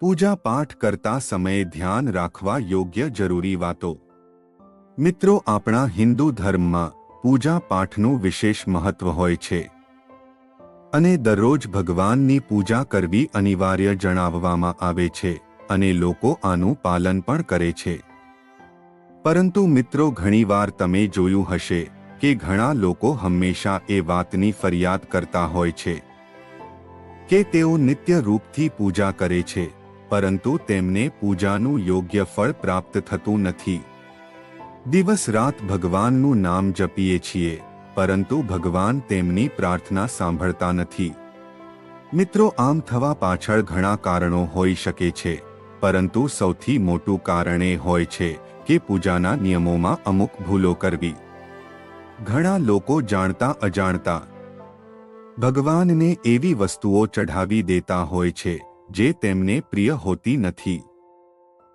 પૂજા પાઠ કરતા સમયે ધ્યાન રાખવા યોગ્ય જરૂરી વાતો. મિત્રો, આપણા હિન્દુ ધર્મમાં પૂજા પાઠનું વિશેષ મહત્વ હોય છે. અને દરરોજ ભગવાનની પૂજા કરવી અનિવાર્ય જણાવવામાં આવે છે અને લોકો આનું પાલન પણ કરે છે. પરંતુ મિત્રો, ઘણીવાર તમે જોયું હશે કે ઘણા લોકો હંમેશા એ વાતની ફરિયાદ કરતા હોય છે કે તેઓ નિત્ય રૂપથી પૂજા કરે છે. પરંતુ તેમને પૂજાનું યોગ્ય ફળ પ્રાપ્ત થતું નથી. દિવસ રાત ભગવાનનું નામ જપીએ છીએ, પરંતુ ભગવાન તેમની પ્રાર્થના સાંભળતા નથી. મિત્રો, આમ થવા પાછળ ઘણા કારણો હોઈ શકે છે, પરંતુ સૌથી મોટું કારણ એ હોય છે કે પૂજાના નિયમોમાં અમુક ભૂલો કરવી. ઘણા લોકો જાણતા અજાણતા ભગવાનને એવી વસ્તુઓ ચઢાવી દેતા હોય છે જે તેમને પ્રિય હોતી નથી.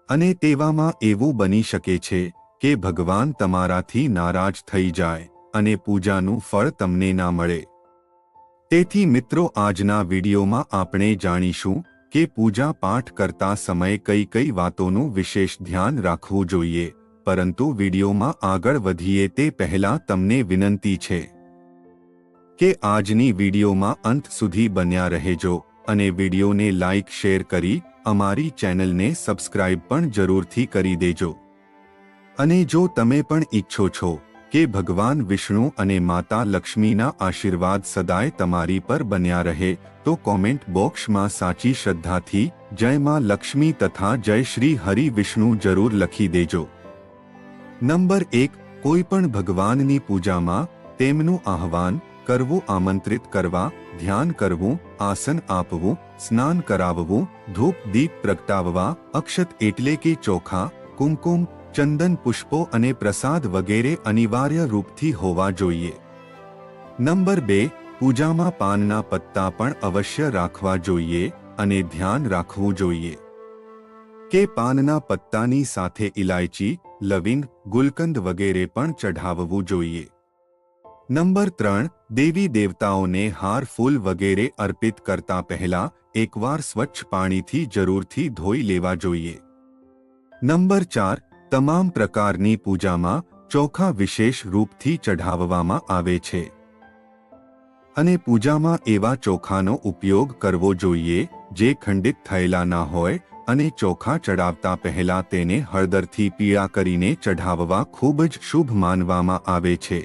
અને તેવામાં એવું બની શકે છે કે ભગવાન તમારાથી નારાજ થઈ જાય અને પૂજાનું ફળ તમને ના મળે. તેથી મિત્રો આજના વિડીયોમાં આપણે જાણીશું કે પૂજા પાઠ કરતા સમયે કઈ કઈ વાતોનું વિશેષ ધ્યાન રાખવું જોઈએ, પરંતુ વિડીયોમાં આગળ વધીએ તે પહેલાં તમને વિનંતી છે કે આજની વિડીયોમાં અંત સુધી બન્યા રહેજો. અને વિડીયોને લાઇક શેર કરી અમારી ચેનલને સબસ્ક્રાઇબ પણ જરૂરથી કરી દેજો. અને જો તમે પણ ઈચ્છો છો કે ભગવાન વિષ્ણુ અને માતા લક્ષ્મીના આશીર્વાદ સદાય તમારી પર બન્યા રહે, તો કોમેન્ટ બોક્સમાં સાચી શ્રદ્ધાથી જય માં લક્ષ્મી તથા જય શ્રી હરિ વિષ્ણુ જરૂર લખી દેજો. નંબર એક, કોઈ પણ ભગવાનની પૂજામાં તેમનું આહવાન કરવું, આમંત્રિત કરવા, ધ્યાન કરવું, આસન આપવું, સ્નાન કરાવવું, ધૂપ, દીપ પ્રગટાવવા, અક્ષત એટલે કે ચોખા, કુમકુમ, ચંદન પુષ્પો અને પ્રસાદ વગેરે અનિવાર્ય રૂપથી હોવા જોઈએ. નંબર બે, પૂજામાં પાનના પત્તા પણ અવશ્ય રાખવા જોઈએ અને ધ્યાન રાખવું જોઈએ. કે પાનના પત્તાની સાથે ઇલાયચી લવિંગ, ગુલકંદ વગેરે પણ ચઢાવવું જોઈએ. નંબર ત્રણ, દેવી દેવતાઓને હાર ફૂલ વગેરે અર્પિત કરતા પહેલા એકવાર સ્વચ્છ પાણીથી જરૂરથી ધોઈ લેવા જોઈએ. નંબર ચાર, તમામ પ્રકારની પૂજામાં ચોખા વિશેષ રૂપથી ચઢાવવામાં આવે છે. અને પૂજામાં એવા ચોખાનો ઉપયોગ કરવો જોઈએ જે ખંડિત થયેલા ના હોય અને ચોખા ચડાવતા પહેલા તેને હળદરથી પીળા કરીને ચઢાવવા ખૂબ જ શુભ માનવામાં આવે છે.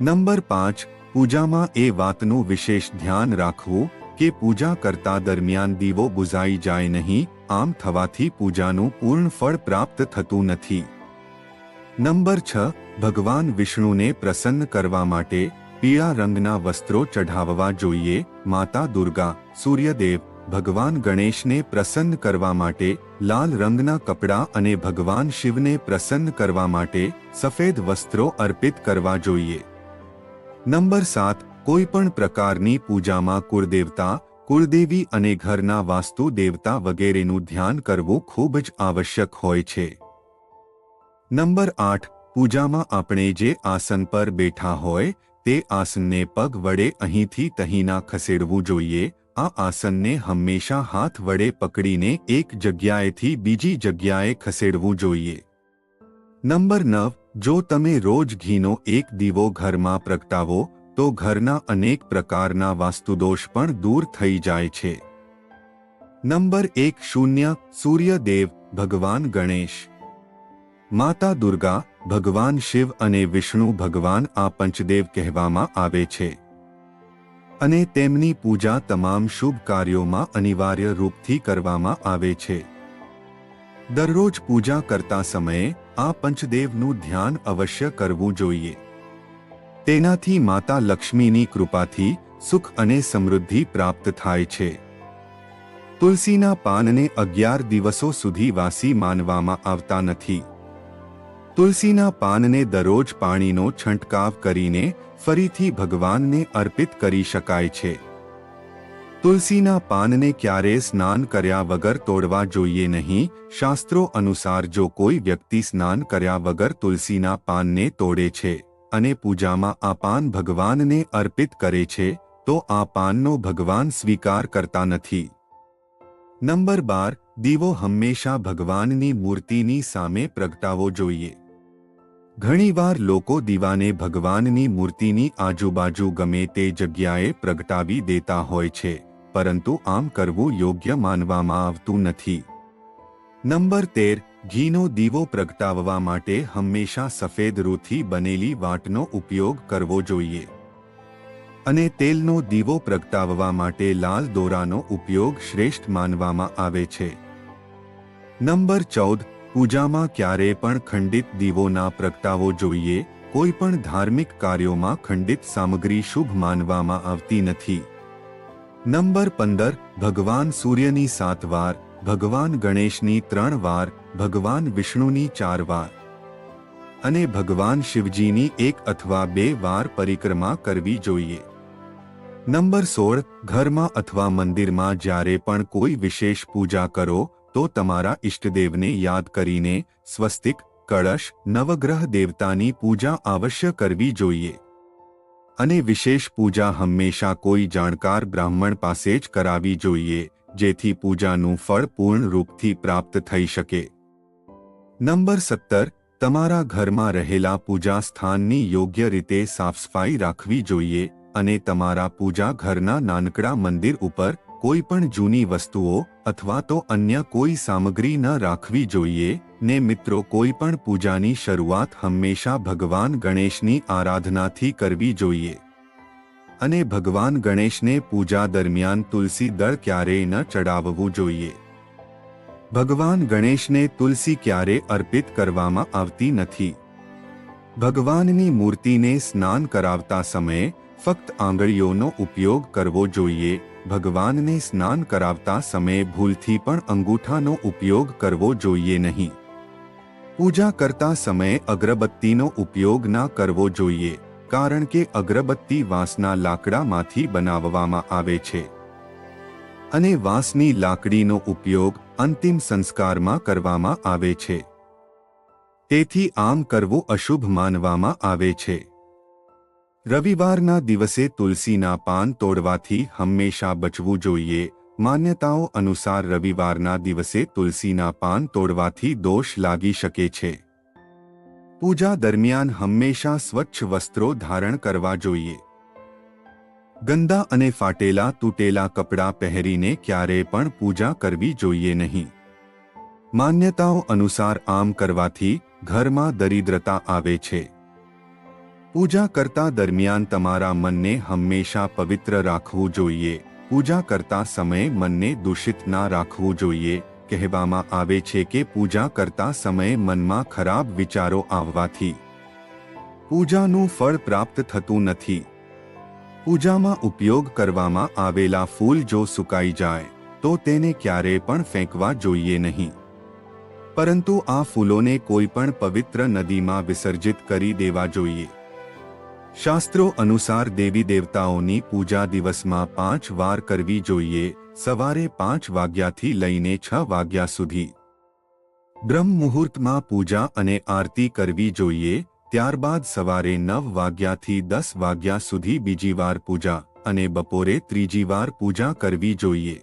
નંબર પાંચ પૂજામાં એ વાતનું વિશેષ ધ્યાન રાખવું કે પૂજા કરતા દરમિયાન દીવો બુઝાઈ જાય નહીં આમ થવાથી પૂજાનું પૂર્ણ ફળ પ્રાપ્ત થતું નથી નંબર છ ભગવાન વિષ્ણુને પ્રસન્ન કરવા માટે પીળા રંગના વસ્ત્રો ચઢાવવા જોઈએ માતા દુર્ગા સૂર્યદેવ ભગવાન ગણેશને પ્રસન્ન કરવા માટે લાલ રંગના કપડાં અને ભગવાન શિવને પ્રસન્ન કરવા માટે સફેદ વસ્ત્રો અર્પિત કરવા જોઈએ નંબર સાત કોઈ પણ પ્રકારની પૂજામાં કુળદેવતા, કુળદેવી અને ઘરના વાસ્તુ દેવતા વગેરેનું ધ્યાન કરવું ખૂબ જ આવશ્યક હોય છે. નંબર આઠ, પૂજામાં આપણે જે આસન પર બેઠા હોય, તે આસનને પગ વડે અહીંથી તહીંના ખસેડવું જોઈએ. આ આસનને હંમેશા હાથ વડે પકડીને એક જગ્યાએથી બીજી જગ્યાએ ખસેડવું જોઈએ. નંબર નવ જો તમે રોજ ઘીનો એક દીવો ઘરમાં પ્રગટાવો, તો ઘરના અનેક પ્રકારના વાસ્તુદોષ પણ દૂર થઈ જાય છે. નંબર એક શૂન્ય, સૂર્યદેવ, ભગવાન ગણેશ. માતા દુર્ગા, ભગવાન શિવ અને વિષ્ણુ ભગવાન આ પંચદેવ કહેવામાં આવે છે. અને તેમની પૂજા તમામ શુભ કાર્યોમાં અનિવાર્ય રૂપથી કરવામાં આવે છે. દરરોજ પૂજા કરતા સમયે આ પંચદેવનું ધ્યાન અવશ્ય કરવું જોઈએ. તેનાથી માતા લક્ષ્મીની કૃપાથી સુખ અને સમૃદ્ધિ પ્રાપ્ત થાય છે. તુલસીના પાનને અગિયાર દિવસો સુધી વાસી માનવામાં આવતા નથી. તુલસીના પાનને દરરોજ પાણીનો છંટકાવ કરીને ફરીથી ભગવાનને અર્પિત કરી શકાય છે. તુલસીના પાનને ક્યારેય સ્નાન કર્યા વગર તોડવા જોઈએ નહીં. શાસ્ત્રો અનુસાર જો કોઈ વ્યક્તિ સ્નાન કર્યા વગર તુલસીના પાનને તોડે છે અને પૂજામાં આ પાન ભગવાનને અર્પિત કરે છે, તો આ પાનનો ભગવાન સ્વીકાર કરતા નથી. નંબર બાર, દીવો હંમેશા ભગવાનની મૂર્તિની સામે પ્રગટાવવો જોઈએ. ઘણીવાર લોકો દીવાને ભગવાનની મૂર્તિની આજુબાજુ ગમે તે જગ્યાએ પ્રગટાવી દેતા હોય છે. પરંતુ આમ કરવું યોગ્ય માનવામાં આવતું નથી. નંબર તેર, ઘીનો દીવો પ્રગટાવવા માટે હંમેશા સફેદ રૂથી બનેલી વાટનો ઉપયોગ કરવો જોઈએ. અને તેલનો દીવો પ્રગટાવવા માટે લાલ દોરાનો ઉપયોગ શ્રેષ્ઠ માનવામાં આવે છે. નંબર ચૌદ, પૂજામાં ક્યારેય પણ ખંડિત દીવો ના પ્રગટાવવો જોઈએ, કોઈ પણ ધાર્મિક કાર્યોમાં ખંડિત સામગ્રી શુભ માનવામાં આવતી નથી. નંબર પંદર, ભગવાન સૂર્યની સાત વાર, ભગવાન ગણેશની ત્રણ વાર, ભગવાન વિષ્ણુની ચાર વાર. અને ભગવાન શિવજીની એક અથવા બે વાર પરિક્રમા કરવી જોઈએ. નંબર સોળ, ઘરમાં અથવા મંદિરમાં જ્યારે પણ કોઈ વિશેષ પૂજા કરો, તો તમારા ઇષ્ટદેવને યાદ કરીને સ્વસ્તિક, કળશ, નવગ્રહ દેવતાની પૂજા અવશ્ય કરવી જોઈએ. અને વિશેષ પૂજા હંમેશા કોઈ જાણકાર બ્રાહ્મણ પાસે જ કરાવી જોઈએ, જેથી પૂજાનું ફળ પૂર્ણ રૂપથી પ્રાપ્ત થઈ શકે. નંબર સત્તર, તમારા ઘરમાં રહેલા પૂજા સ્થાનની યોગ્ય રીતે સાફસફાઈ રાખવી જોઈએ અને તમારા પૂજા ઘરના નાનકડા મંદિર ઉપર કોઈ પણ જૂની વસ્તુઓ અથવા તો અન્ય કોઈ સામગ્રી ન રાખવી જોઈએ, ને મિત્રો કોઈ પણ પૂજાની શરૂઆત હંમેશા ભગવાન ગણેશની આરાધનાથી કરવી જોઈએ. અને ભગવાન ગણેશને પૂજા દરમિયાન તુલસી દળ ક્યારેય ન ચડાવવું જોઈએ. ભગવાન ગણેશને તુલસી ક્યારે અર્પિત કરવામાં આવતી નથી. ભગવાનની મૂર્તિને સ્નાન કરાવતા સમયે ફક્ત આંગળીઓનો ઉપયોગ કરવો જોઈએ. ભગવાનને સ્નાન કરાવતા સમયે ભૂલથી પણ અંગૂઠાનો ઉપયોગ કરવો જોઈએ નહીં. પૂજા કરતા સમયે અગરબત્તીનો ઉપયોગ ના કરવો જોઈએ, કારણ કે અગરબત્તી વાંસના લાકડામાંથી બનાવવામાં આવે છે. અને વાંસની લાકડીનો ઉપયોગ અંતિમ સંસ્કારમાં કરવામાં આવે છે. તેથી આમ કરવું અશુભ માનવામાં આવે છે. રવિવારના દિવસે તુલસીના પાન તોડવાથી હંમેશા બચવું જોઈએ. માન્યતાઓ અનુસાર રવિવારના દિવસે તુલસીના પાન તોડવાથી દોષ લાગી શકે છે. પૂજા દરમિયાન હંમેશા સ્વચ્છ વસ્ત્રો ધારણ કરવા જોઈએ. ગંદા અને ફાટેલા તૂટેલા કપડાં પહેરીને ક્યારેય પણ પૂજા કરવી જોઈએ નહીં. માન્યતાઓ અનુસાર આમ કરવાથી ઘરમાં દરિદ્રતા આવે છે. પૂજા કરતા દરમિયાન તમારા મનને હંમેશા પવિત્ર રાખવું જોઈએ. પૂજા કરતા સમયે મનને દૂષિત ના રાખવું જોઈએ. કહેવામાં આવે છે કે પૂજા કરતા સમયે મનમાં ખરાબ વિચારો આવવાથી પૂજાનું ફળ પ્રાપ્ત થતું નથી. પૂજામાં ઉપયોગ કરવામાં આવેલા ફૂલ જો સુકાઈ જાય, તો તેને ક્યારેય પણ ફેંકવા જોઈએ નહીં. પરંતુ આ ફૂલોને કોઈ પણ પવિત્ર નદીમાં વિસર્જિત કરી દેવા જોઈએ. શાસ્ત્રો અનુસાર દેવી દેવતાઓની પૂજા દિવસમાં પાંચ વાર કરવી જોઈએ, સવારે પાંચ વાગ્યાથી લઈને છ વાગ્યા સુધી. બ્રહ્મ મુહૂર્તમાં પૂજા અને આરતી કરવી જોઈએ, ત્યારબાદ સવારે નવ વાગ્યાથી દસ વાગ્યા સુધી બીજી વાર પૂજા અને બપોરે ત્રીજી વાર પૂજા કરવી જોઈએ.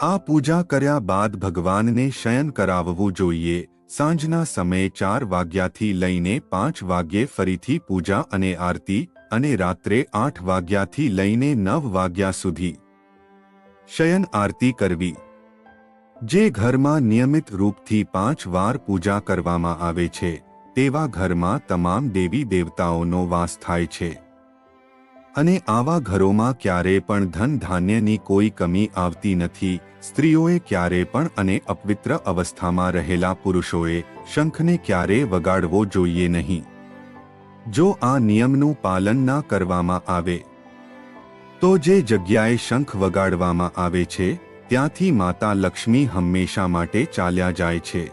આ પૂજા કર્યા બાદ ભગવાનને શયન કરાવવું જોઈએ સાંજના સમયે ચાર વાગ્યાથી લઈને પાંચ વાગ્યે ફરીથી પૂજા અને આરતી અને રાત્રે આઠ વાગ્યાથી લઈને નવ વાગ્યા સુધી. શયન આરતી કરવી. જે ઘરમાં નિયમિત રૂપથી પાંચ વાર પૂજા કરવામાં આવે છે, તેવા ઘરમાં તમામ દેવી દેવતાઓનો વાસ થાય છે. અને આવા ઘરોમાં ક્યારે પણ ધન ધાન્યની કોઈ કમી આવતી નથી. સ્ત્રીઓએ ક્યારે પણ અને અપવિત્ર અવસ્થામાં રહેલા પુરુષોએ શંખને ક્યારે વગાડવો જોઈએ નહીં. જો આ નિયમનું પાલન ના કરવામાં આવે, તો જે જગ્યાએ શંખ વગાડવામાં આવે છે, ત્યાંથી માતા લક્ષ્મી હંમેશા માટે ચાલ્યા જાય છે.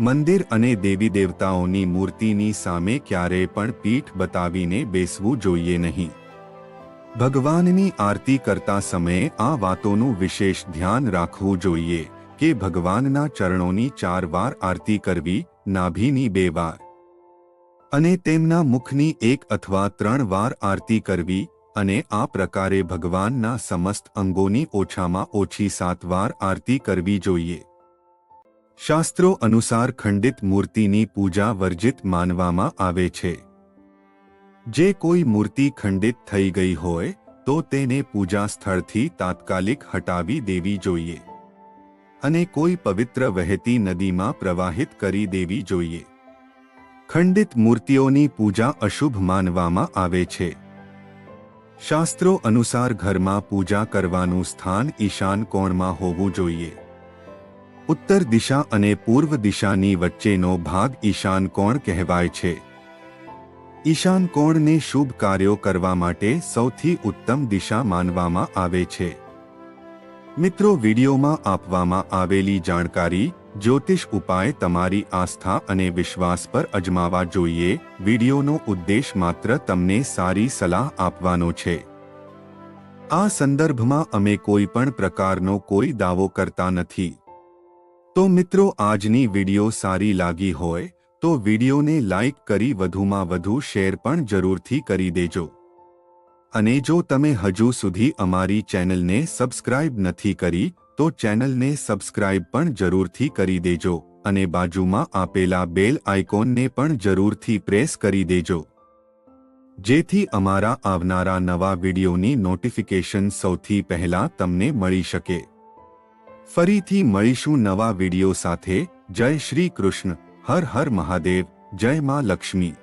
મંદિર અને દેવી દેવતાઓની મૂર્તિની સામે ક્યારેય પણ પીઠ બતાવીને બેસવું જોઈએ નહીં. ભગવાનની આરતી કરતા સમયે આ વાતોનું વિશેષ ધ્યાન રાખવું જોઈએ કે ભગવાનના ચરણોની ચાર વાર આરતી કરવી નાભીની બે વાર અને તેમના મુખની એક અથવા ત્રણ વાર આરતી કરવી અને આ પ્રકારે ભગવાનના સમસ્ત અંગોની ઓછામાં ઓછી સાત વાર આરતી કરવી જોઈએ. શાસ્ત્રો અનુસાર ખંડિત મૂર્તિની પૂજા વર્જિત માનવામાં આવે છે. જે કોઈ મૂર્તિ ખંડિત થઈ ગઈ હોય, તો તેને પૂજા સ્થળથી તાત્કાલિક હટાવી દેવી જોઈએ. અને કોઈ પવિત્ર વહેતી નદીમાં પ્રવાહિત કરી દેવી જોઈએ. ખંડિત મૂર્તિઓની પૂજા અશુભ માનવામાં આવે છે. શાસ્ત્રો અનુસાર ઘરમાં પૂજા કરવાનું સ્થાન ઈશાન કોણમાં હોવું જોઈએ. ઉત્તર દિશા અને પૂર્વ દિશાની વચ્ચેનો ભાગ ઈશાન કોણ કહેવાય છે? ઈશાન કોણને શુભ કાર્યો કરવા માટે સૌથી ઉત્તમ દિશા માનવામાં આવે છે. મિત્રો, વિડીયોમાં આપવામાં આવેલી જાણકારી, જ્યોતિષ ઉપાય તમારી આસ્થા અને વિશ્વાસ પર અજમાવા જોઈએ. વિડીયોનો ઉદ્દેશ માત્ર તમને સારી સલાહ આપવાનો છે. આ સંદર્ભમાં અમે કોઈ પણ પ્રકારનો કોઈ દાવો કરતા નથી. તો મિત્રો આજની વીડિયો સારી લાગી હોય તો વિડીયોને લાઇક કરી વધુમાં વધુ શેર પણ જરૂરથી કરી દેજો. અને જો તમે હજુ સુધી અમારી ચેનલને સબસ્ક્રાઇબ નથી કરી, તો ચેનલને સબસ્ક્રાઇબ પણ જરૂરથી કરી દેજો અને બાજુમાં આપેલા બેલ આઇકોનને પણ જરૂરથી પ્રેસ કરી દેજો. જેથી અમારા આવનારા નવા વિડીયોની નોટિફિકેશન સૌથી પહેલા તમને મળી શકે. ફરીથી મળીશું નવા વીડિયો સાથે. જય શ્રી કૃષ્ણ. હર હર મહાદેવ. જય માં લક્ષ્મી.